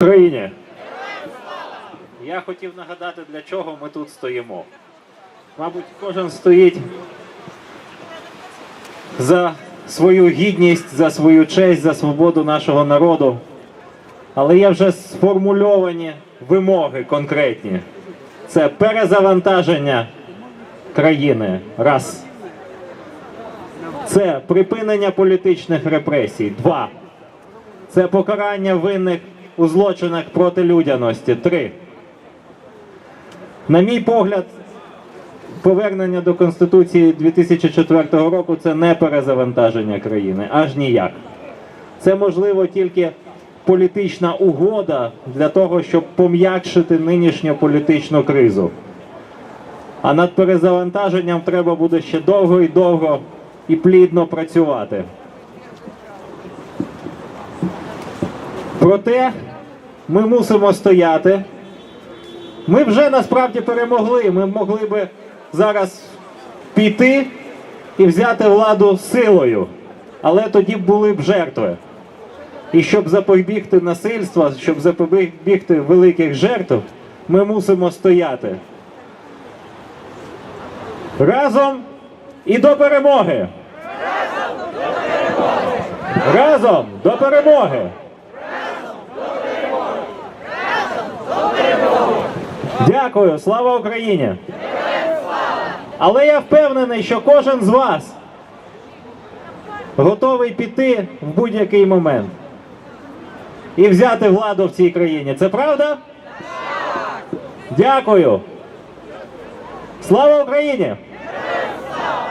Україні. Я хотів нагадати, для чого ми тут стоїмо. Мабуть, кожен стоїть за свою гідність, за свою честь, за свободу нашого народу. Але є вже сформульовані вимоги конкретні. Це перезавантаження країни. Раз. Це припинення політичних репресій. Два. Це покарання винних у злочинах проти людяності. Три. На мій погляд, повернення до Конституції 2004 року це не перезавантаження країни, аж ніяк. Це можливо тільки політична угода для того, щоб пом'якшити нинішню політичну кризу. А над перезавантаженням треба буде ще довго і довго і плідно працювати. Проте ми мусимо стояти. Ми вже насправді перемогли. Ми могли би зараз піти і взяти владу силою, але тоді були б жертви. І щоб запобігти насильства, щоб запобігти великих жертв, ми мусимо стояти. Разом і до перемоги! Разом до перемоги! Дякую, слава Україні! Але я впевнений, що кожен з вас готовий піти в будь-який момент і взяти владу в цій країні. Це правда? Дякую. Слава Україні!